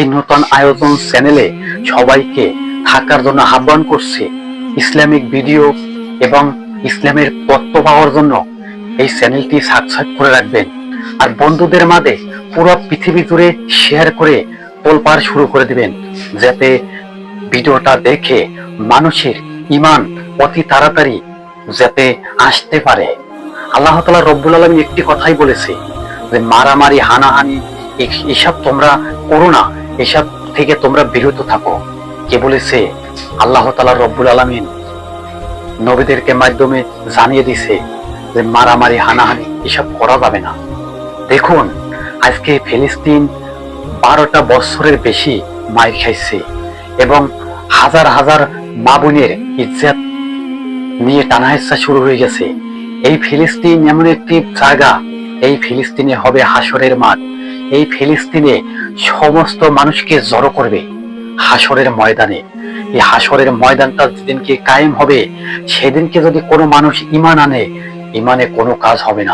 এই নতুন আয়োজন চ্যানেলে সবাইকে থাকার জন্য আহ্বান করছে ইসলামিক ভিডিও এবং ইসলামের তত্ত্ব পাওয়ার জন্য এই চ্যানেলটি সাবস্ক্রাইব করে রাখবেন। আর বন্ধুদের মাঝে পুরো পৃথিবী জুড়ে শেয়ার করে তোলপাড় শুরু করে দিবেন, যাতে ভিডিওটা দেখে মানুষের ইমান অতি তাড়াতাড়ি যাতে আসতে পারে। আল্লাহ তালা রব্বুল আলমী একটি কথাই বলেছে যে, মারামারি, হানাহানি এসব তোমরা করো না। এসব থেকে তোমরা বিরত থাকো। কে বলেছে আল্লাহ তালা রব্বুল আলমিন নবীদেরকে মাধ্যমে জানিয়ে দিছে যে মারামারি, হানাহানি এসব করা যাবে না। দেখুন, আজকে ফিলিস্তিন বারোটা বছরের বেশি মাইর খাইছে এবং হাজার হাজার মা বোনের ইজ্জত নিয়ে টানাহেসা শুরু হয়ে গেছে। এই ফিলিস্তিন এমন একটি জায়গা, এই ফিলিস্তিনে হবে হাসরের মাঠ। এই ফিলিস্তিনে সমস্ত মানুষকে জড়ো করবে হাসরের ময়দানে। এই হাসরের ময়দানটা যেদিনকে কায়েম হবে, সেদিনকে যদি কোনো মানুষ ইমান আনে ইমানে কোনো কাজ হবে না।